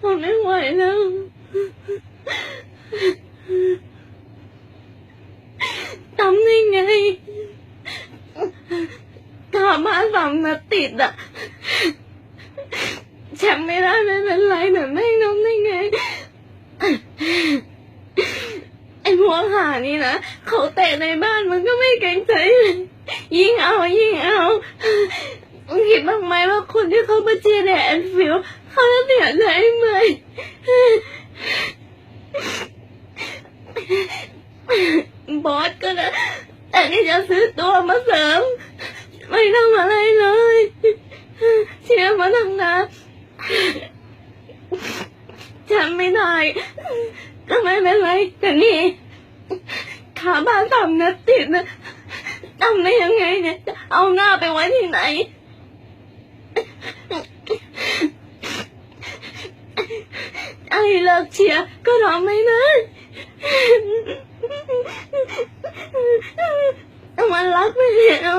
ทนไม่ไหวแล้วทำได้ไงกลับมาสามนัดติดอะแชมป์ไม่ได้ไม่เป็นไรแต่ไม่น้องได้ไง ไอ้พวกหานี่นะ เขาเตะในบ้านมันก็ไม่เกรงใจเลยยิ่ง มึงคิดบ้างไหมว่าคนที่เขามาเชียร์ในแอนฟิลเขาจะเสียใจไหมบอสก็นะแต่ที่จะซื้อตัวมาเสริม ไม่ทำอะไรเลย เชียร์มาตั้งนานจำไม่ได้ก็ไม่เป็นไรแต่นี่ขาบ้านทำนัดติดนะทำได้ยังไงเนี่ย เอาหน้าไปไว้ที่ไหน ไอ้เลิกเชียร์ก็ทำไม่ได้มันรักไม่แล้ว